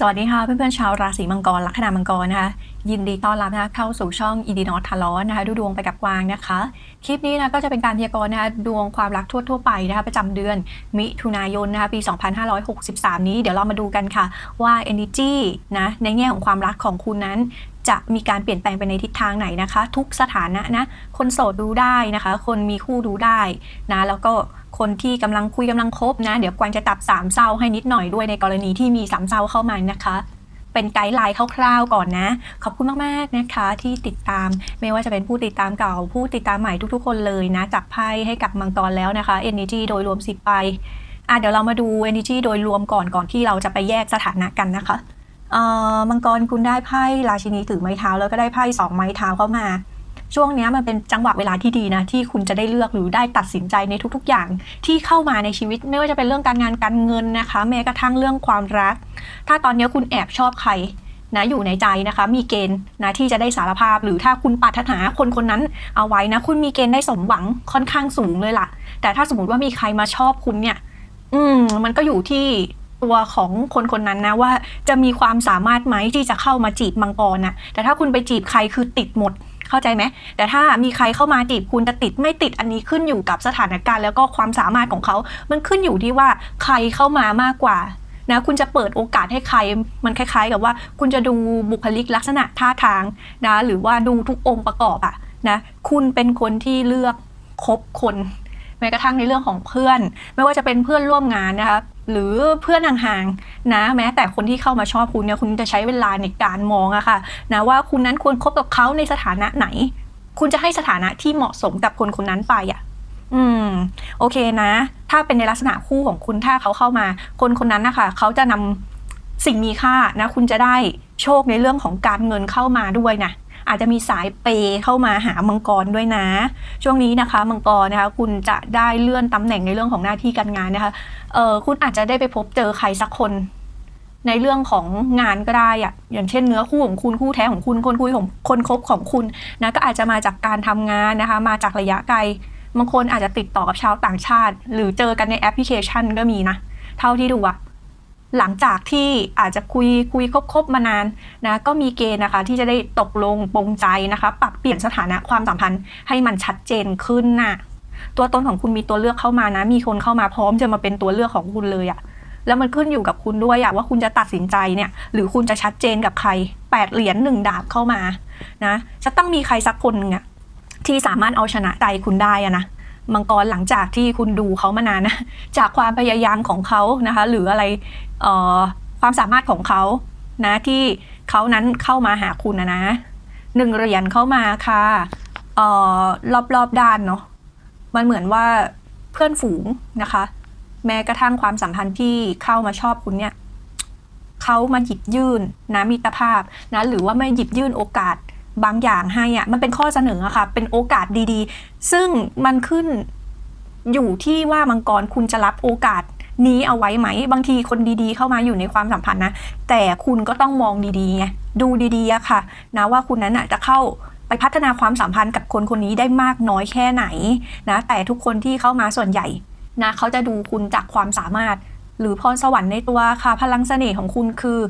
สวัสดีค่ะ เพื่อนๆชาวราศีมังกรลัคนามังกรนะคะยินดีต้อนรับนะคะเข้าสู่ช่องอีดีนอตทารอนนะคะดูดวงไปกับกวางนะคะ คลิปนี้นะก็จะเป็นการพยากรณ์นะคะดวงความรักทั่วๆไปนะคะประจำเดือนมิถุนายนนะคะปี 2563 นี้เดี๋ยวเรามาดูกันค่ะว่า energy นะในแง่ของความรักของคุณนั้นจะมีการเปลี่ยนแปลงไปในทิศทางไหนนะคะ ทุกสถานะนะคนโสดดูได้นะคะ คนมีคู่ดูได้นะแล้วก็ คนที่กำลังคุยกำลังคบนะ เดี๋ยวกวางจะตัดสามเศร้าให้นิดหน่อยด้วยในกรณีที่มีสามเศร้าเข้ามานะคะ เป็นไกด์ไลน์คร่าวๆก่อนนะ ขอบคุณมากๆนะคะ ที่ติดตามไม่ว่าจะเป็นผู้ติดตามเก่า ผู้ติดตามใหม่ทุกๆ คนเลยนะจับไพ่ให้กับมังกรแล้วนะคะ Energy โดยรวม10ไปอะเดี๋ยวเรามาดู Energy โดยรวมก่อนก่อนที่เราจะไปแยกสถานะกันนะคะเอ่อมังกรคุณได้ไพ่ราชินีถือไม้เท้าแล้วก็ได้ไพ่สองไม้เท้าเข้ามา ช่วงนี้มันเป็นจังหวะเวลาที่ดีนะ ที่คุณจะได้เลือกหรือได้ตัดสินใจในทุกๆ อย่าง ที่เข้ามาในชีวิตไม่ว่าจะเป็นเรื่องการงานการเงินนะคะ แม้กระทั่งเรื่องความรัก ถ้าตอนนี้คุณแอบชอบใครนะอยู่ในใจนะคะ มีเกณฑ์นะที่จะได้สารภาพ หรือถ้าคุณปรารถนาคนคนนั้นเอาไว้นะ คุณมีเกณฑ์ได้สมหวังค่อนข้างสูงเลยล่ะ แต่ถ้าสมมติว่ามีใครมาชอบคุณเนี่ย อืม มันก็อยู่ที่ตัวของคนคนนั้นนะว่าจะมีความสามารถไหมที่จะเข้ามาจีบมังกรนะแต่ถ้าคุณไปจีบใครคือติดหมด เข้าใจไหมแต่ถ้ามีใครเข้ามาจีบคุณจะติดไม่ติดอันนี้ขึ้นอยู่กับสถานการณ์ แล้วก็ความสามารถของเขา มันขึ้นอยู่ที่ว่าใครเข้ามามากกว่านะคุณจะเปิดโอกาสให้ใคร มันคล้าย ๆ กับว่า คุณจะดูบุคลิกลักษณะท่าทางนะหรือว่าดูทุกองค์ประกอบอะนะคุณเป็นคนที่เลือกคบคน แม้กระทั่งในเรื่องของเพื่อน ไม่ว่าจะเป็นเพื่อนร่วมงานนะคะหรือเพื่อนห่างๆนะ แม้แต่คนที่เข้ามาชอบคุณเนี่ยคุณจะใช้เวลาในการมองอะค่ะนะว่าคุณนั้นควรคบกับเขาในสถานะไหน คุณจะให้สถานะที่เหมาะสมกับคนคนนั้นไปอะอืมโอเคนะ ถ้าเป็นในลักษณะคู่ของคุณถ้าเขาเข้ามา คนคนนั้นนะคะเขาจะนำสิ่งมีค่านะ คุณจะได้โชคในเรื่องของการเงินเข้ามาด้วยนะ อาจจะมีสายเปย์เข้ามาหามังกรด้วยนะ ช่วงนี้นะคะมังกรนะคะคุณจะได้เลื่อนตำแหน่งในเรื่องของหน้าที่การงานนะคะเออคุณอาจจะได้ไปพบเจอใครสักคน ในเรื่องของงานก็ได้อะอย่างเช่นเนื้อคู่ของคุณคู่แท้ของคุณคนคุยของคนคบของคุณนะก็อาจจะมาจากการทำงานนะคะ มาจากระยะไกลบางคนอาจจะติดต่อกับชาวต่างชาติ หรือเจอกันในแอปพลิเคชันก็มีนะ เท่าที่ดูอะ หลังจากที่อาจจะคุยคุยคบๆมานานนะก็มีเกณฑ์นะคะที่จะได้ตกลงปรงใจนะคะ ปรับเปลี่ยนสถานะความสัมพันธ์ให้มันชัดเจนขึ้นน่ะตัวตนของคุณมีตัวเลือกเข้ามานะ มีคนเข้ามาพร้อมจะมาเป็นตัวเลือกของคุณเลยอะแล้วมันขึ้นอยู่กับคุณด้วยอะว่าคุณจะตัดสินใจเนี่ยหรือคุณจะชัดเจนกับใครแปดเหรียญหนึ่งดาบเข้ามานะจะต้องมีใครสักคนนึงอะที่สามารถเอาชนะใจคุณได้อะนะ มังกรหลังจากที่คุณดูเขามานานนะจากความพยายามของเขานะคะ หรืออะไรเอ่อความสามารถของเขานะที่เขานั้นเข้ามาหาคุณนะนะหนึ่งเหรียญเข้ามาค่ะเออรอบรอบๆด้านเนาะมันเหมือนว่าเพื่อนฝูงนะคะ แม้กระทั่งความสัมพันธ์ที่เข้ามาชอบคุณเนี่ยเขามาหยิบยื่นนะมิตรภาพนะหรือว่าไม่หยิบยื่นโอกาส บางอย่างให้อะมันเป็นข้อเสนออะค่ะ เป็นโอกาสดีๆ ซึ่งมันขึ้นอยู่ที่ว่ามังกรคุณจะรับโอกาสนี้เอาไว้ไหม บางทีคนดีๆ เข้ามาอยู่ในความสัมพันธ์นะ แต่คุณก็ต้องมองดีๆไงดูดีๆอะค่ะ นะว่าคุณนั้นอะจะเข้าไปพัฒนาความสัมพันธ์กับคนคนนี้ได้มากน้อยแค่ไหนนะ แต่ทุกคนที่เข้ามาส่วนใหญ่นะเขาจะดูคุณจากความสามารถ หรือพรสวรรค์ในตัวค่ะ พลังเสน่ห์ของคุณคือ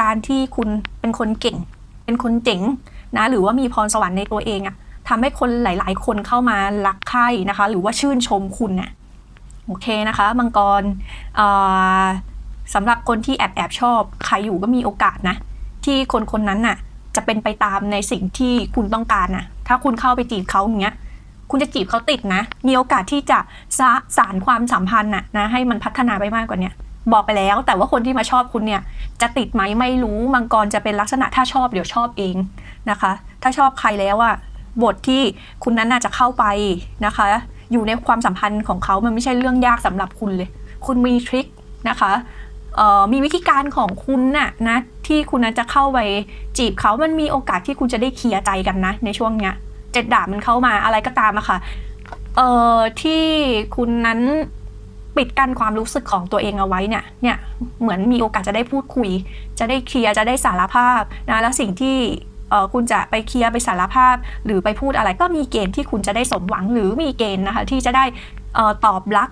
การที่คุณเป็นคนเก่ง เป็นคนเจ๋ง นะหรือว่ามีพรสวรรค์ในตัวเองอะทำให้คนหลาย ๆ คนเข้ามารักใคร่นะคะ หรือว่าชื่นชมคุณน่ะโอเคนะคะ มังกรสำหรับคนที่แอบแอบชอบใครอยู่ก็มีโอกาสนะ ที่คนคนนั้นน่ะ จะเป็นไปตามในสิ่งที่คุณต้องการนะถ้าคุณเข้าไปจีบเขาอย่างเงี้ยคุณจะจีบเขาติดนะ มีโอกาสที่จะสะสารความสัมพันธ์น่ะนะให้มันพัฒนาไปมากกว่าเนี้ บอกไปแล้ว แต่ว่าคนที่มาชอบคุณเนี่ย จะติดไหมไม่รู้มังกรจะเป็นลักษณะถ้าชอบเดี๋ยวชอบเองนะคะ ถ้าชอบใครแล้วอะบทที่คุณนั้นน่าจะเข้าไปนะคะ อยู่ในความสัมพันธ์ของเขามันไม่ใช่เรื่องยากสำหรับคุณเลย คุณมีทริคนะคะมีวิธีการของคุณน่ะนะที่คุณนั้นจะเข้าไปจีบเขามันมีโอกาสที่คุณจะได้เคลียร์ใจกันนะ ในช่วงเนี้ยเจ็ดดาบมันเข้ามาอะไรก็ตามอะค่ะเอ่อที่คุณนั้น ปิดกั้นความรู้สึกของตัวเองเอาไว้เนี่ยเนี่ยเหมือนมีโอกาสจะได้พูดคุย จะได้เคลียร์จะได้สารภาพนะแล้วสิ่งที่คุณจะไปเคลียร์ไปสารภาพ หรือไปพูดอะไรก็มีเกณฑ์ที่คุณจะได้สมหวังหรือมีเกณฑ์นะคะที่จะได้ตอบรับ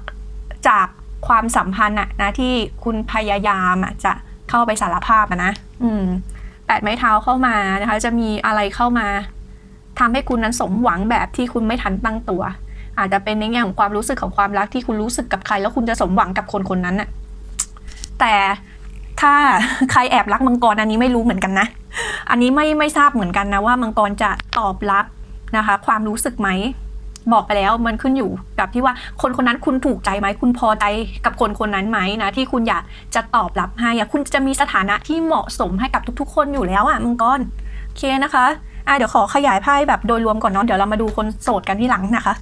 จากความสัมพันธ์อะนะที่คุณพยายามจะเข้าไปสารภาพนะอืมแปดไม้เท้าเข้ามานะคะ จะมีอะไรเข้ามาทำให้คุณนั้นสมหวังแบบที่คุณไม่ทันตั้งตัว อาจจะเป็นในแง่ของความรู้สึกของความรักที่คุณรู้สึกกับใคร แล้วคุณจะสมหวังกับคนคนนั้นน่ะแต่ถ้าใครแอบรักมังกรอันนี้ไม่รู้เหมือนกันนะ อันนี้ไม่ไม่ทราบเหมือนกันนะว่ามังกรจะตอบรับนะคะ ความรู้สึกไหมบอกไปแล้วมันขึ้นอยู่กับที่ว่าคนคนนั้นคุณถูกใจไหมคุณพอใจกับคนคนนั้นไหมนะที่คุณอยากจะตอบรับให้อะคุณจะมีสถานะที่เหมาะสมให้กับทุก ๆ คนอยู่แล้วอะมังกรโอเคนะคะอะเดี๋ยวขอขยายไพ่แบบโดยรวมก่อนเนาะเดี๋ยวเรามาดูคนโสดกันที่หลังนะคะ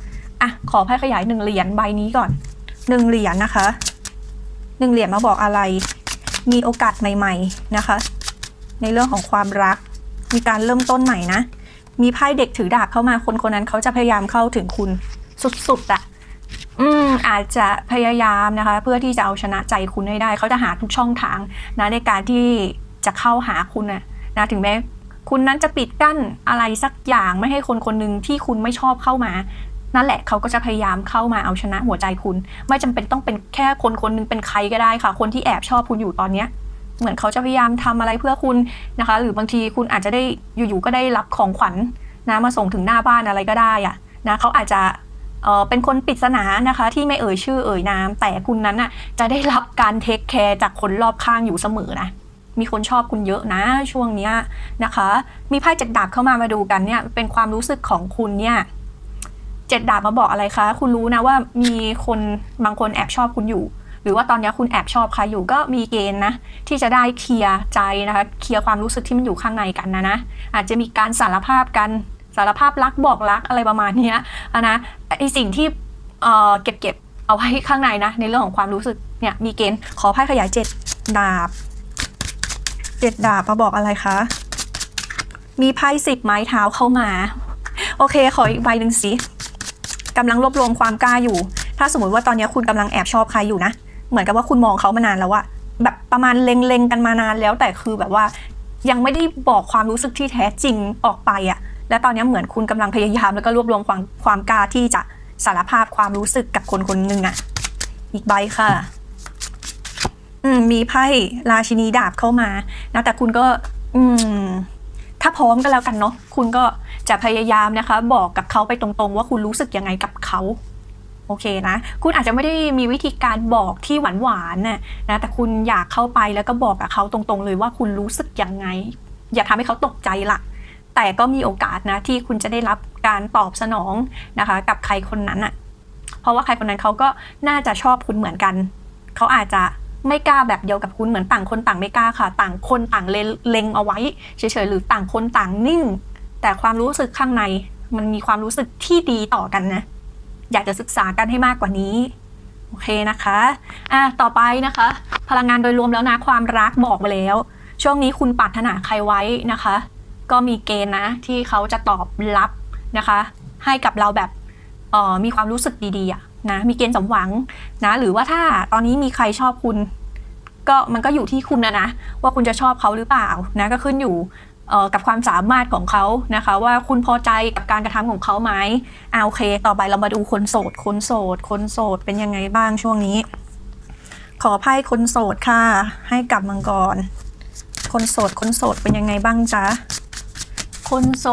อะขอไพ่ขยายหนึ่งเหรียญใบนี้ก่อนหนึ่งเหรียญนะคะหนึ่งเหรียญมาบอกอะไร มีโอกาสใหม่ ๆนะคะ ในเรื่องของความรัก มีการเริ่มต้นใหม่นะ มีไพ่เด็กถือดาบเข้ามาคนคนนั้นเขาจะพยายามเข้าถึงคุณสุดๆอะอืมอาจจะพยายามนะคะ เพื่อที่จะเอาชนะใจคุณให้ได้ เขาจะหาทุกช่องทางนะในการที่จะเข้าหาคุณนะนะถึงแม้คุณนั้นจะปิดกั้นอะไรสักอย่างไม่ให้คนคนหนึ่งที่คุณไม่ชอบเข้ามา นั่นแหละเขาก็จะพยายามเข้ามาเอาชนะหัวใจคุณ ไม่จำเป็นต้องเป็นแค่คนคนนึงเป็นใครก็ได้ค่ะ คนที่แอบชอบคุณอยู่ตอนเนี้ยเหมือนเขาจะพยายามทำอะไรเพื่อคุณนะคะ หรือบางทีคุณอาจจะได้อยู่ๆก็ได้รับของขวัญนะมาส่งถึงหน้าบ้านอะไรก็ได้อะนะเขาอาจจะเออเป็นคนปริศนานะคะ ที่ไม่เอ่ยชื่อเอ่ยนาม แต่คุณนั้นน่ะจะได้รับการเทคแคร์จากคนรอบข้างอยู่เสมอนะมีคนชอบคุณเยอะนะช่วงเนี้ยนะคะ มีไพ่จ็ดดาบเข้ามามาดูกันเนี่ยเป็นความรู้สึกของคุณเนี่ย เจ็ดดาบมาบอกอะไรคะ คุณรู้นะว่ามีคนบางคนแอบชอบคุณอยู่ หรือว่าตอนนี้คุณแอบชอบใครอยู่ก็มีเกณฑ์นะ ที่จะได้เคลียร์ใจนะคะ เคลียร์ความรู้สึกที่มันอยู่ข้างในกันนะนะ อาจจะมีการสารภาพกันสารภาพรักบอกรักอะไรประมาณนี้นะไอสิ่งที่เอ่อเก็บเก็บเอาไว้ข้างในนะ ในเรื่องของความรู้สึกเนี่ยมีเกณฑ์ขอไพ่ขยายเจ็ดดาบเจ็ดดาบมาบอกอะไรคะ มีไพ่สิบไม้เท้าเข้ามา โอเค ขออีกใบหนึ่งสิ กำลังรวบรวมความกล้าอยู่ ถ้าสมมติว่าตอนนี้คุณกำลังแอบชอบใครอยู่นะ เหมือนกับว่าคุณมองเขามานานแล้วอะแบบประมาณเล็งๆกันมานานแล้วแต่คือแบบว่ายังไม่ได้บอกความรู้สึกที่แท้จริงออกไปอะและตอนนี้เหมือนคุณกำลังพยายามแล้วก็รวบรวมความความกล้าที่จะสารภาพความรู้สึกกับคนคนหนึ่งอะอีกใบค่ะอืมมีไพ่ราชินีดาบเข้ามา นะแต่คุณก็ อืม ถ้าพร้อมก็แล้วกันเนาะคุณก็จะพยายามนะคะ บอกกับเขาไปตรงๆ ว่าคุณรู้สึกยังไงกับเขาโอเคนะ คุณอาจจะไม่ได้มีวิธีการบอกที่หวานๆน่ะนะแต่คุณอยากเข้าไปแล้วก็บอกกับเขาตรงๆ เลยว่าคุณรู้สึกยังไง อย่าทำให้เขาตกใจละแต่ก็มีโอกาสนะที่คุณจะได้รับการตอบสนองนะคะ กับใครคนนั้นอะ เพราะว่าใครคนนั้นเขาก็น่าจะชอบคุณเหมือนกัน เขาอาจจะ ไม่กล้าแบบเดียวกับคุณเหมือนต่างคนต่างไม่กล้าค่ะ ต่างคนต่างเล็งเอาไว้เฉยๆหรือต่างคนต่างนิ่ง แต่ความรู้สึกข้างในมันมีความรู้สึกที่ดีต่อกันนะ อยากจะศึกษากันให้มากกว่านี้ โอเคนะคะอะต่อไปนะคะ พลังงานโดยรวมแล้วนะความรักบอกไปแล้ว ช่วงนี้คุณปรารถนาใครไว้นะคะ ก็มีเกณฑ์นะ ที่เขาจะตอบรับนะคะ ให้กับเราแบบออมีความรู้สึกดีๆอะ นะมีเกณฑ์สมหวังนะหรือว่าถ้าตอนนี้มีใครชอบคุณก็มันก็อยู่ที่คุณนะนะว่าคุณจะชอบเขาหรือเปล่านะก็ขึ้นอยู่กับความสามารถของเขานะคะ ว่าคุณพอใจกับการกระทำของเขาไหมอ่าโอเค ต่อไปเรามาดูคนโสด คนโสด คนโสดเป็นยังไงบ้างช่วงนี้ ขอไพ่คนโสดค่ะ ให้กับมังกรคนโสด คนโสดเป็นยังไงบ้างจ๊ะคนโส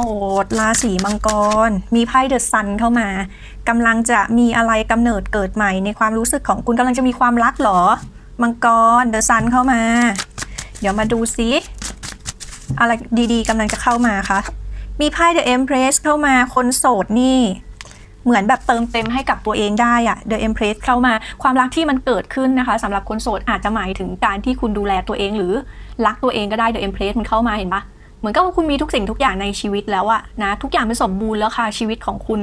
ดราศีมังกร มีไพ่เดอะซันเข้ามา กำลังจะมีอะไรกำเนิดเกิดใหม่ ในความรู้สึกของคุณกำลังจะมีความรักหรอ มังกรเดอะซันเข้ามา เดี๋ยวมาดูซิอะไรดีๆกำลังจะเข้ามาคะมีไพ่ The Empress เข้ามาคนโสดนี่เหมือนแบบเติมเต็มให้กับตัวเองได้อะ The Empress เข้ามาความรักที่มันเกิดขึ้นนะคะสำหรับคนโสดอาจจะหมายถึงการที่คุณดูแลตัวเองหรือรักตัวเองก็ได้ The Empress มันเข้ามาเห็นปะเหมือนกับว่าคุณมีทุกสิ่งทุกอย่างในชีวิตแล้วอะนะทุกอย่างเป็นสมบูรณ์แล้วค่ะชีวิตของคุณ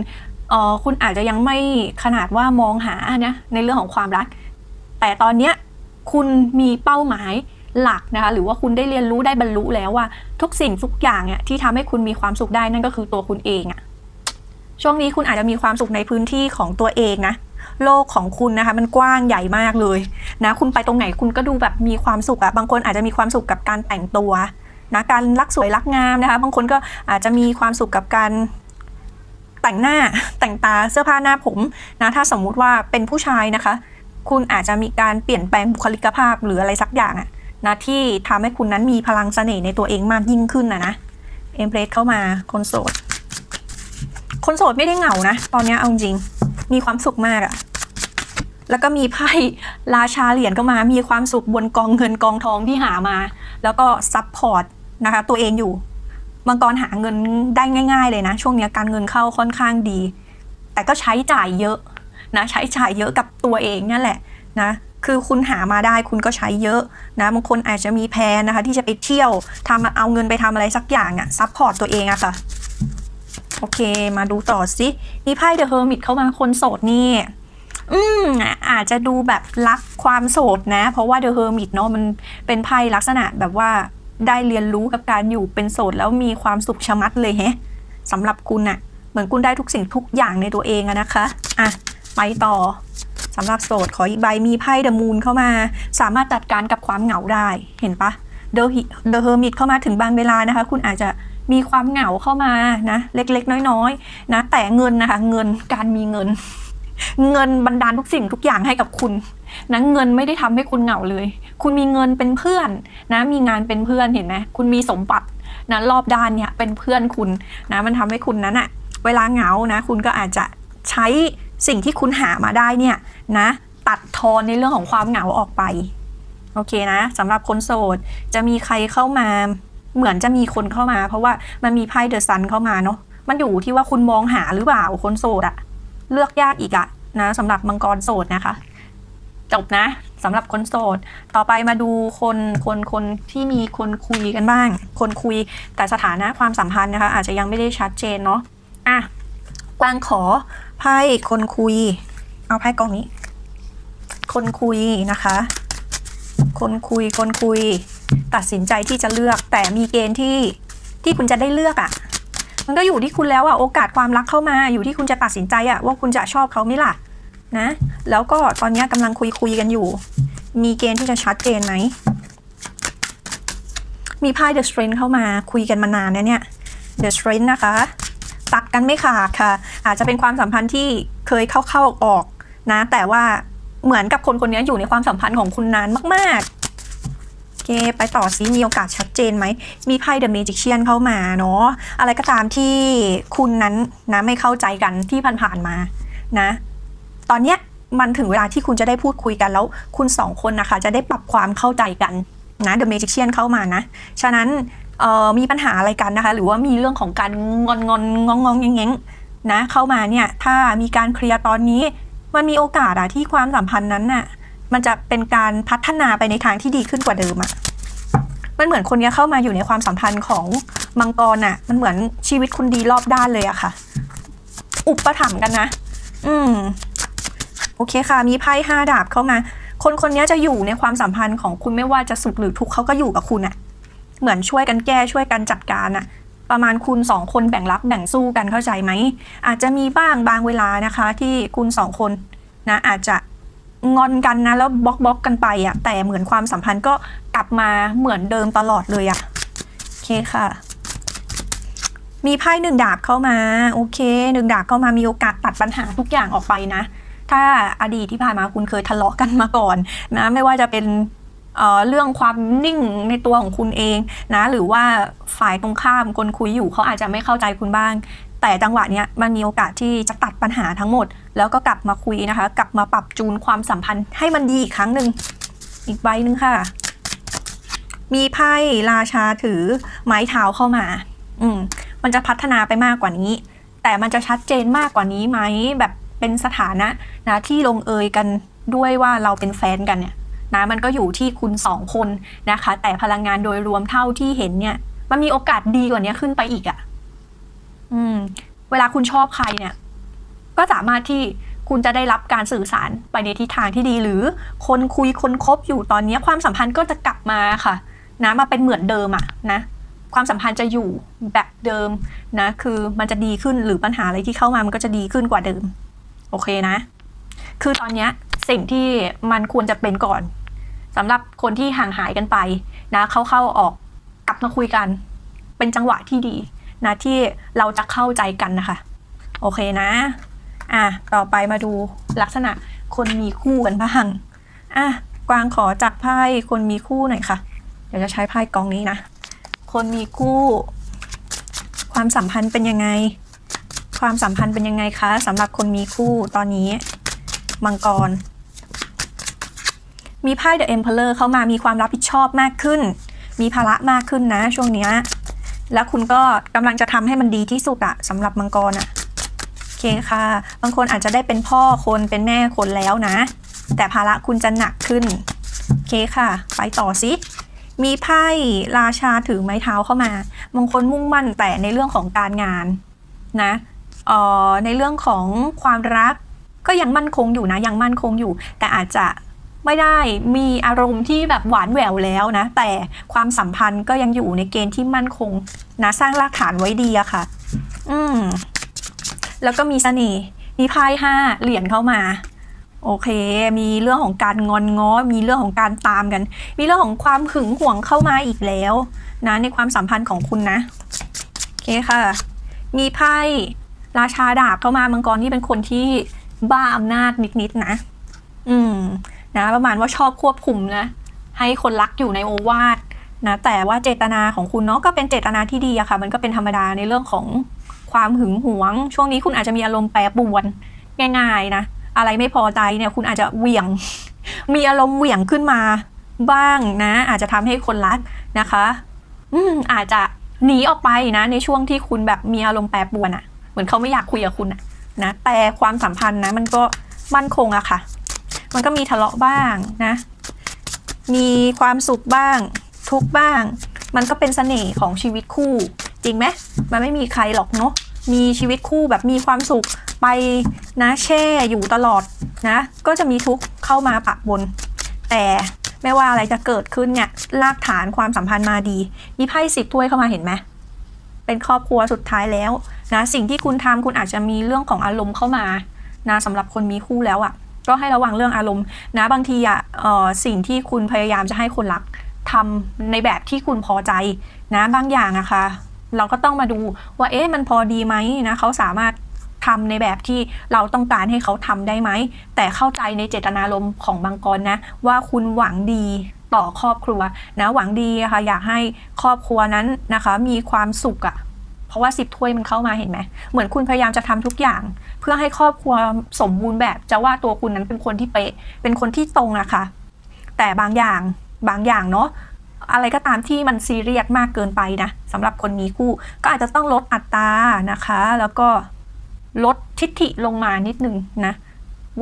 ออคุณอาจจะยังไม่ขนาดว่ามองหานะในเรื่องของความรัก แต่ตอนเนี้ยคุณมีเป้าหมายหลักนะคะหรือว่าคุณได้เรียนรู้ได้บรรลุแล้วว่า ทุกสิ่งทุกอย่างเนี่ยที่ทำให้คุณมีความสุขได้นั่นก็คือตัวคุณเองอะช่วงนี้คุณอาจจะมีความสุขในพื้นที่ของตัวเองนะโลกของคุณนะคะมันกว้างใหญ่มากเลยนะคุณไปตรงไหนคุณก็ดูแบบมีความสุขอะบางคนอาจจะมีความสุขกับการแต่งตัวนะการรักสวยรักงามนะคะบางคนก็อาจจะมีความสุขกับการ แต่งหน้าแต่งตาเสื้อผ้าหน้าผมนะถ้าสมมุติว่าเป็นผู้ชายนะคะ คุณอาจจะมีการเปลี่ยนแปลงบุคลิกภาพหรืออะไรสักอย่างอะนะที่ทำให้คุณนั้นมีพลังเสน่ห์ในตัวเองมากยิ่งขึ้นนะนะเอ็มเพรสเข้ามาคนโสด คนโสดไม่ได้เหงานะ ตอนนี้เอาจริง มีความสุขมากอะแล้วก็มีไพ่ราชาเหรียญก็มา มีความสุขบนกองเงินกองทองที่หามา แล้วก็ซับพอร์ตนะคะ ตัวเองอยู่ มังกรหาเงินได้ง่าย ๆ เลยนะ ช่วงนี้การเงินเข้าค่อนข้างดี แต่ก็ใช้จ่ายเยอะนะใช้จ่ายเยอะกับตัวเองนั่นแหละนะคือคุณหามาได้คุณก็ใช้เยอะนะบางคนอาจจะมีแพลนนะคะ ที่จะไปเที่ยวทำเอาเงินไปทำอะไรสักอย่างอะซับพอร์ตตัวเองอะค่ะ โอเค มาดูต่อสิมีไพ่เดอะเฮอร์มิตเข้ามาคนโสดนี่อืมอาจจะดูแบบรักความโสดนะ เพราะว่าเดอะเฮอร์มิตเนาะมันเป็นไพ่ลักษณะแบบว่า ได้เรียนรู้กับการอยู่เป็นโสดแล้วมีความสุขชะมัดเลยแฮะสำหรับคุณอะเหมือนคุณได้ทุกสิ่งทุกอย่างในตัวเองอะนะคะอะไปต่อสำหรับโสดขออีกใบมีไพ่เดอะมูนเข้ามา สามารถจัดการกับความเหงาได้เห็นปะเดอะเดอะเฮอร์มิตเข้ามาถึงบางเวลานะคะ คุณอาจจะมีความเหงาเข้ามานะ เล็กๆ น้อยๆนะแต่เงินนะคะ เงินการมีเงิน เงินบันดาลทุกสิ่งทุกอย่างให้กับคุณ นะเงินไม่ได้ทำให้คุณเหงาเลย คุณมีเงินเป็นเพื่อนนะมีงานเป็นเพื่อนเห็นไหมคุณมีสมบัตินะรอบด้านเนี่ยเป็นเพื่อนคุณนะมันทำให้คุณนั้นอะเวลาเหงานะคุณก็อาจจะใช้สิ่งที่คุณหามาได้เนี่ยนะตัดทอนในเรื่องของความเหงาออกไปโอเคนะสำหรับคนโสดจะมีใครเข้ามา เหมือนจะมีคนเข้ามา เพราะว่ามันมีไพ่เดอะซันเข้ามาเนาะมันอยู่ที่ว่าคุณมองหาหรือเปล่าคนโสดอะเลือกยากอีกอะนะสำหรับมังกรโสดนะคะ จบนะสำหรับคนโสด ต่อไปมาดูคนคนคนที่มีคนคุยกันบ้าง คนคุยแต่สถานะความสัมพันธ์นะคะ อาจจะยังไม่ได้ชัดเจนเนาะอะกวางขอไพ่คนคุย เอาไพ่กองนี้ คนคุยนะคะ คนคุยคนคุย ตัดสินใจที่จะเลือกแต่มีเกณฑ์ที่ที่คุณจะได้เลือกอะ่ะมันก็อยู่ที่คุณแล้วอะ่ะโอกาสความรักเข้ามาอยู่ที่คุณจะตัดสินใจอะ่ะว่าคุณจะชอบเขาไหมล่ะ นะ แล้วก็ตอนนี้กำลังคุยคุยกันอยู่ มีเกณฑ์ที่จะชัดเจนไหม มีไพ่ The Strength เข้ามาคุยกันมานานแล้วเนี่ย The Strength นะคะ ตัดกันไม่ขาดค่ะ อาจจะเป็นความสัมพันธ์ที่เคยเข้าๆออกๆนะ แต่ว่าเหมือนกับคนคนนี้อยู่ในความสัมพันธ์ของคุณนานมากๆโอเคไปต่อซิมีโอกาสชัดเจนไหม มีไพ่ The Magician เข้ามาเนาะอะไรก็ตามที่คุณนั้นนะไม่เข้าใจกันที่ผ่านๆมานะ ตอนเนี้ยมันถึงเวลาที่คุณจะได้พูดคุยกันแล้ว คุณสองคนนะคะ จะได้ปรับความเข้าใจกันนะ The Magician เข้ามานะ ฉะนั้นมีปัญหาอะไรกันนะคะ หรือว่ามีเรื่องของการงอนงอนงองงองแงงงงนะเข้ามาเนี่ยถ้ามีการเคลียร์ตอนนี้ มันมีโอกาสอะที่ความสัมพันธ์นั้นน่ะมันจะเป็นการพัฒนาไปในทางที่ดีขึ้นกว่าเดิมอะมันเหมือนคนนี้เข้ามาอยู่ในความสัมพันธ์ของมังกรอะมันเหมือนชีวิตคุณดีรอบด้านเลยอะค่ะ อุปถัมภ์กันนะ อืม โอเคค่ะ มีไพ่ห้าดาบเข้ามา คนคนนี้จะอยู่ในความสัมพันธ์ของคุณไม่ว่าจะสุขหรือทุกข์เขาก็อยู่กับคุณอะเหมือนช่วยกันแก้ช่วยกันจัดการอะประมาณคุณสองคนแบ่งรับแบ่งสู้กันเข้าใจไหม อาจจะมีบ้างบางเวลานะคะ ที่คุณสองคนนะอาจจะงอนกันนะแล้วบล็อกบล็อกกันไปอะแต่เหมือนความสัมพันธ์ก็กลับมาเหมือนเดิมตลอดเลยอะโอเคค่ะ มีไพ่หนึ่งดาบเข้ามา โอเคหนึ่งดาบเข้ามามีโอกาสตัดปัญหาทุกอย่างออกไปนะ ถ้าอดีตที่ผ่านมาคุณเคยทะเลาะกันมาก่อนนะไม่ว่าจะเป็นเเรื่องความนิ่งในตัวของคุณเองนะ หรือว่าฝ่ายตรงข้ามคนคุยอยู่เขาอาจจะไม่เข้าใจคุณบ้าง แต่จังหวะนี้มันมีโอกาสที่จะตัดปัญหาทั้งหมด แล้วก็กลับมาคุยนะคะ กลับมาปรับจูนความสัมพันธ์ให้มันดีอีกครั้งหนึ่งอีกใบหนึ่งค่ะ มีไพ่ราชาถือไม้เท้าเข้ามา อืมมันจะพัฒนาไปมากกว่านี้ แต่มันจะชัดเจนมากกว่านี้ไหมแบบ เป็นสถานะนะที่ลงเอยกันด้วยว่าเราเป็นแฟนกันเนี่ยนะมันก็อยู่ที่คุณสองคนนะคะ แต่พลังงานโดยรวมเท่าที่เห็นเนี่ย มันมีโอกาสดีกว่านี้ขึ้นไปอีกอะ่ะ อืม เวลาคุณชอบใครเนี่ย ก็สามารถที่คุณจะได้รับการสื่อสารไปในทิศทางที่ดี หรือคนคุยคนคบอยู่ตอนนี้ความสัมพันธ์ก็จะกลับมาค่ะ นะมาเป็นเหมือนเดิมอะนะ ความสัมพันธ์จะอยู่แบบเดิมนะ คือมันจะดีขึ้นหรือปัญหาอะไรที่เข้ามามันก็จะดีขึ้นกว่าเดิม โอเคนะ คือตอนเนี้ยสิ่งที่มันควรจะเป็นก่อนสำหรับคนที่ห่างหายกันไปนะเข้าเข้าออกกลับมาคุยกัน เป็นจังหวะที่ดีนะที่เราจะเข้าใจกันนะคะ โอเคนะ อะต่อไปมาดูลักษณะคนมีคู่กันบ้างอะกวางขอจับไพ่คนมีคู่หน่อยค่ะ เดี๋ยวจะใช้ไพ่กองนี้นะ คนมีคู่ ความสัมพันธ์เป็นยังไง ความสัมพันธ์เป็นยังไงคะสำหรับคนมีคู่ตอนนี้ มังกร มีไพ่ The Emperor เข้ามามีความรับผิดชอบมากขึ้น มีภาระมากขึ้นนะ ช่วงนี้แล้วคุณก็กำลังจะทำให้มันดีที่สุดอะสำหรับมังกรอะโอเคค่ะ บางคนอาจจะได้เป็นพ่อคนเป็นแม่คนแล้วนะ แต่ภาระคุณจะหนักขึ้นโอเคค่ะ ไปต่อสิมีไพ่ราชาถือไม้เท้าเข้ามา บางคนมุ่งมั่นแต่ในเรื่องของการงานนะ ในเรื่องของความรักก็ยังมั่นคงอยู่นะยังมั่นคงอยู่ แต่อาจจะไม่ได้มีอารมณ์ที่แบบหวานแหววแล้วนะ แต่ความสัมพันธ์ก็ยังอยู่ในเกณฑ์ที่มั่นคงนะสร้างรากฐานไว้ดีอะค่ะ อืมแล้วก็มีเสน่ห์มีไพ่ห้าเหรียญเข้ามา โอเค มีเรื่องของการงอนง้อ มีเรื่องของการตามกัน มีเรื่องของความหึงหวงเข้ามาอีกแล้ว นะในความสัมพันธ์ของคุณนะ โอเคค่ะ มีไพ่ ราชาดาบเข้ามามังกรที่เป็นคนที่บ้าอำนาจนิดๆนะ อืม นะ ประมาณว่าชอบควบคุมนะให้คนรักอยู่ในโอวาทนะแต่ว่าเจตนาของคุณเนาะก็เป็นเจตนาที่ดีอะค่ะ มันก็เป็นธรรมดาในเรื่องของความหึงหวง ช่วงนี้คุณอาจจะมีอารมณ์แปรปรวนง่ายๆนะอะไรไม่พอใจเนี่ยคุณอาจจะเหวี่ยง มีอารมณ์เหวี่ยงขึ้นมาบ้างนะ อาจจะทำให้คนรักนะคะ อืมอาจจะหนีออกไปนะ ในช่วงที่คุณแบบมีอารมณ์แปรปรวนอะ่ะ เหมือนเขาไม่อยากคุยกับคุณอะนะแต่ความสัมพันธ์นะ มันก็มั่นคงอะค่ะ มันก็มีทะเลาะบ้างนะ มีความสุขบ้าง ทุกบ้าง มันก็เป็นเสน่ห์ของชีวิตคู่ จริงไหมมันไม่มีใครหรอกเนาะมีชีวิตคู่แบบมีความสุขไปนะแช่อยู่ตลอดนะ ก็จะมีทุกข์เข้ามาปะบน แต่ไม่ว่าอะไรจะเกิดขึ้นเนี่ยรากฐานความสัมพันธ์มาดี มีไพ่สิบถ้วยเข้ามาเห็นไหม เป็นครอบครัวสุดท้ายแล้วนะสิ่งที่คุณทำคุณอาจจะมีเรื่องของอารมณ์เข้ามานะสำหรับคนมีคู่แล้วอะ่ะ ก็ให้ระวังเรื่องอารมณ์นะบางทีอะ่ะสิ่งที่คุณพยายามจะให้คนรักทำในแบบที่คุณพอใจนะบางอย่างอะค่ะเราก็ต้องมาดูว่าเอ๊ะมันพอดีไหมนะเขาสามารถทำในแบบที่เราต้องการให้เขาทำได้ไหม แต่เข้าใจในเจตนารมณ์ของบางกรนะ ว่าคุณหวังดี ต่อครอบครัวนะหวังดีค่ะอยากให้ครอบครัวนั้นนะคะ มีความสุขอะเพราะว่าสิบถ้วยมันเข้ามาเห็นไหมเหมือนคุณพยายามจะทำทุกอย่าง เพื่อให้ครอบครัวสมบูรณ์แบบจะว่าตัวคุณนั้นเป็นคนที่เป๊ะเป็นคนที่ตรงอะค่ะ แต่บางอย่างบางอย่างเนาะอะไรก็ตามที่มันซีเรียสมากเกินไปนะสำหรับคนมีคู่ ก็อาจจะต้องลดอัตรานะคะ แล้วก็ลดทิฐิลงมานิดนึงนะ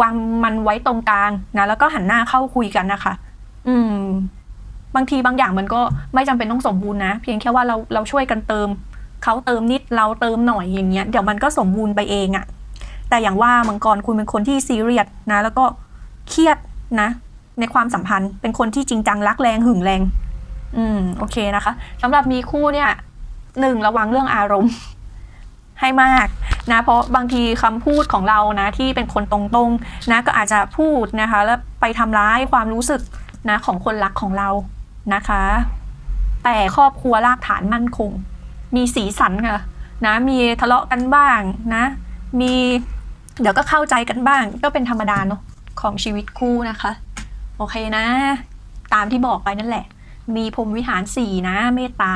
วางมันไว้ตรงกลางนะแล้วก็หันหน้าเข้าคุยกันนะคะ บางทีบางอย่างมันก็ไม่จำเป็นต้องสมบูรณ์นะ เพียงแค่ว่าเราเราช่วยกันเติมเขาเติมนิดเราเติมหน่อยอย่างเงี้ยเดี๋ยวมันก็สมบูรณ์ไปเองอะแต่อย่างว่ามังกรคุณเป็นคนที่ซีเรียสนะ แล้วก็เครียดนะ ในความสัมพันธ์เป็นคนที่จริงจังรักแรงหึงแรง อืมโอเคนะคะสำหรับมีคู่เนี่ยหนึ่งระวังเรื่องอารมณ์ให้มากนะเพราะบางทีคำพูดของเรานะที่เป็นคนตรงๆนะก็อาจจะพูดนะคะ แล้วไปทำร้ายความรู้สึกนะของคนรักของเรา นะคะ แต่ครอบครัวรากฐานมั่นคง มีสีสันค่ะนะมีทะเลาะกันบ้างนะ มีเดี๋ยวก็เข้าใจกันบ้าง ก็เป็นธรรมดาเนาะของชีวิตคู่นะคะ โอเคนะ ตามที่บอกไปนั่นแหละ มีพรมวิหารสี่นะ เมตตา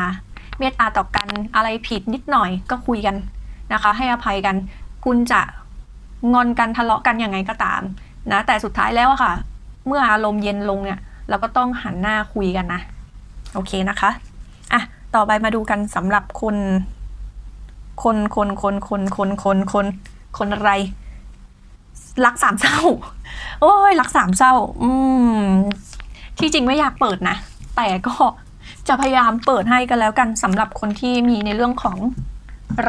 เมตตาต่อกันอะไรผิดนิดหน่อยก็คุยกันนะคะ ให้อภัยกัน คุณจะงอนกันทะเลาะกันยังไงก็ตามนะแต่สุดท้ายแล้วอะค่ะ เมื่ออารมณ์เย็นลงเนี่ย เราก็ต้องหันหน้าคุยกันนะ โอเคนะคะอะต่อไปมาดูกันสำหรับคน คนคนคนคนคนคนคนคนอะไรรักสามเศร้า โอ้ยรักสามเศร้า อืม ที่จริงไม่อยากเปิดนะ แต่ก็จะพยายามเปิดให้กันแล้วกันสำหรับคนที่มีในเรื่องของ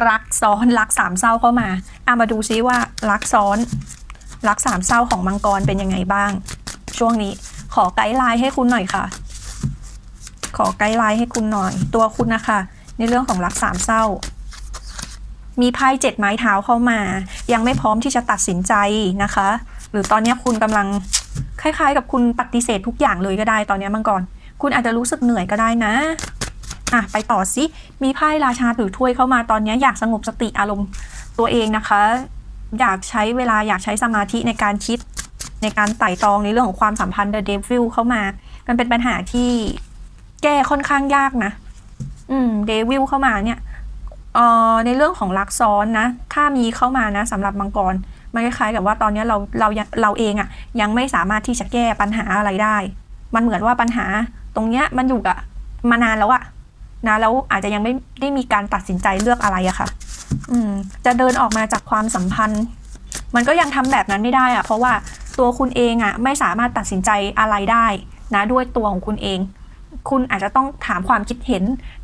รักซ้อนรักสามเศร้าเข้ามาอามาดูซิว่ารักซ้อน รักสามเศร้าของมังกรเป็นยังไงบ้าง ช่วงนี้ ขอไกด์ไลน์ให้คุณหน่อยค่ะ ขอไกด์ไลน์ให้คุณหน่อย ตัวคุณนะคะ ในเรื่องของรักสามเศร้า มีไพ่เจ็ดไม้เท้าเข้ามา ยังไม่พร้อมที่จะตัดสินใจนะคะ หรือตอนนี้คุณกำลังคล้าย ๆ กับคุณปฏิเสธทุกอย่างเลยก็ได้ตอนนี้มังกรคุณอาจจะรู้สึกเหนื่อยก็ได้นะอะไปต่อสิมีไพ่ราชาถือถ้วยเข้ามาตอนนี้อยากสงบสติอารมณ์ตัวเองนะคะ อยากใช้เวลาอยากใช้สมาธิในการคิด ในการไต่ตองในเรื่องของความสัมพันธ์ The Devil เข้ามา มันเป็นปัญหาที่แก้ค่อนข้างยากนะ อืมเดวิลเข้ามาเนี่ยเอ่อในเรื่องของรักซ้อนนะ ถ้ามีเข้ามานะสำหรับมังกรมันคล้ายๆกับว่าตอนนี้เราเราเราเองอะยังไม่สามารถที่จะแก้ปัญหาอะไรได้ มันเหมือนว่าปัญหาตรงเนี้ยมันอยู่กับมานานแล้วอะนะแล้วอาจจะยังไม่ได้มีการตัดสินใจเลือกอะไรอะค่ะ อืม จะเดินออกมาจากความสัมพันธ์ มันก็ยังทำแบบนั้นไม่ได้อะเพราะว่า ตัวคุณเองอะไม่สามารถตัดสินใจอะไรได้นะด้วยตัวของคุณเอง คุณอาจจะต้องถามความคิดเห็น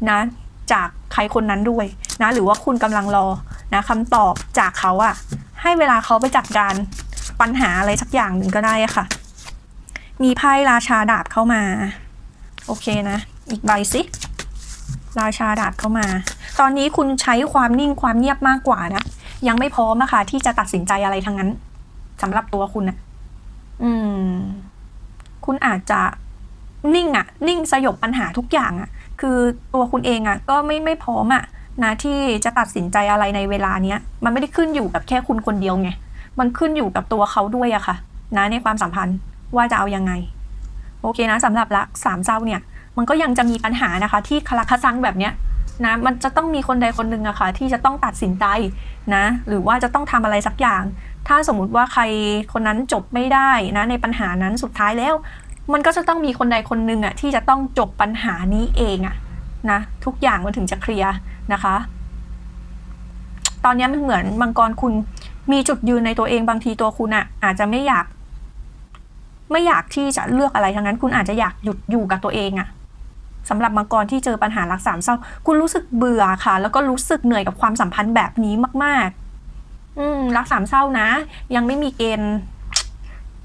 นะจากใครคนนั้นด้วยนะหรือว่าคุณกำลังรอนะคำตอบจากเขาอะให้เวลาเขาไปจัดการปัญหาอะไรสักอย่างหนึ่งก็ได้ค่ะ มีไพ่ราชาดาบเข้ามา โอเคนะ อีกใบสิราชาดาบเข้ามา ตอนนี้คุณใช้ความนิ่งความเงียบมากกว่านะ ยังไม่พร้อมอะคะที่จะตัดสินใจอะไรทั้งนั้นสำหรับตัวคุณอะ อืม คุณอาจจะนิ่งอะนิ่งสยบปัญหาทุกอย่างอะคือตัวคุณเองอะก็ไม่ไม่พร้อมอะนะที่จะตัดสินใจอะไรในเวลาเนี้ย มันไม่ได้ขึ้นอยู่กับแค่คุณคนเดียวไง มันขึ้นอยู่กับตัวเขาด้วยอะค่ะ นะในความสัมพันธ์ว่าจะเอายังไง โอเคนะสำหรับรักสามเศร้าเนี่ย มันก็ยังจะมีปัญหานะคะ ที่คลักคซังแบบเนี้ยนะมันจะต้องมีคนใดคนหนึ่งอะค่ะที่จะต้องตัดสินใจนะ หรือว่าจะต้องทำอะไรสักอย่าง ถ้าสมมุติว่าใครคนนั้นจบไม่ได้นะในปัญหานั้นสุดท้ายแล้ว มันก็จะต้องมีคนใดคนหนึ่งอะที่จะต้องจบปัญหานี้เองอะนะทุกอย่างมันถึงจะเคลียร์นะคะ ตอนนี้มันเหมือนมังกรคุณมีจุดยืนในตัวเองบางทีตัวคุณอะอาจจะไม่อยาก ไม่อยากที่จะเลือกอะไรทั้งนั้น คุณอาจจะอยากหยุดอยู่กับตัวเองอะสำหรับมังกรที่เจอปัญหารักสามเศร้า คุณรู้สึกเบื่อค่ะ แล้วก็รู้สึกเหนื่อยกับความสัมพันธ์แบบนี้มาก ๆ อืมรักสามเศร้านะ ยังไม่มีเกณฑ์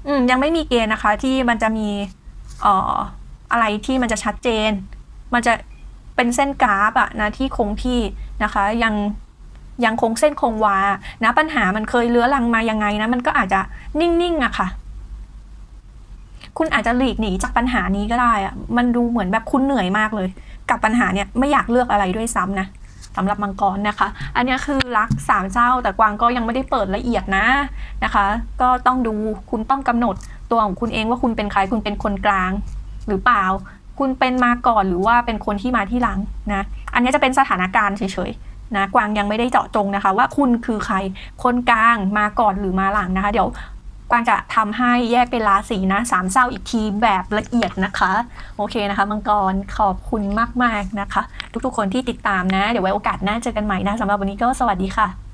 อืมยังไม่มีเกณฑ์นะคะ ที่มันจะมีเอ่ออะไรที่มันจะชัดเจน มันจะเป็นเส้นกราฟอะนะที่คงที่นะคะ ยังยังคงเส้นคงวานะปัญหามันเคยเลื้อรังมายังไงนะ มันก็อาจจะนิ่งๆอะค่ะ คุณอาจจะหลีกหนีจากปัญหานี้ก็ได้อะมันดูเหมือนแบบคุณเหนื่อยมากเลย กับปัญหาเนี่ยไม่อยากเลือกอะไรด้วยซ้ำนะ สำหรับมังกรนะคะ อันนี้คือรักสามเจ้า แต่กวางก็ยังไม่ได้เปิดละเอียดนะนะคะ ก็ต้องดูคุณต้องกำหนดตัวของคุณเองว่าคุณเป็นใครคุณเป็นคนกลาง หรือเปล่า คุณเป็นมาก่อนหรือว่าเป็นคนที่มาที่หลังนะอันนี้จะเป็นสถานการณ์เฉยๆนะกวางยังไม่ได้เจาะจงนะคะ ว่าคุณคือใครคนกลางมาก่อนหรือมาหลังนะคะ เดี๋ยว กวางจะทำให้แยกเป็นราศีนะสามเศร้าอีกทีแบบละเอียดนะคะ โอเคนะคะมังกรขอบคุณมากๆนะคะ ทุกๆคนที่ติดตามนะ เดี๋ยวไว้โอกาสหน้าเจอกันใหม่นะสำหรับวันนี้ก็สวัสดีค่ะ